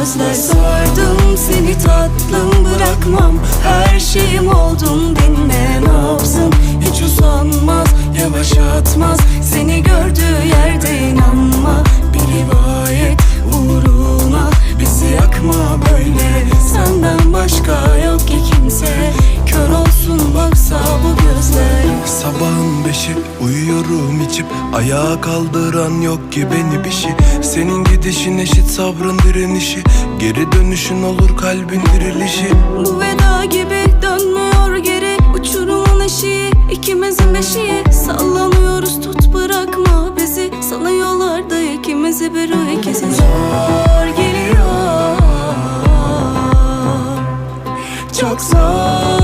gözler Sardım seni tatlım bırakmam. Her şeyim oldun dinle nabzım Hiç usanmaz yavaş atmaz. Seni gördüğü yerde beşi. Uyuyorum içip ayağa kaldıran yok ki beni bir şey. Senin gidişin eşit sabrın direnişi. Geri dönüşün olur kalbin dirilişi. Bu veda gibi dönmüyor geri. Uçurumun eşiği ikimizin beşiği. Sallanıyoruz tut bırakma bizi. Sana yollarda ikimizi bir o ikisi Zor geliyor. Çok zor.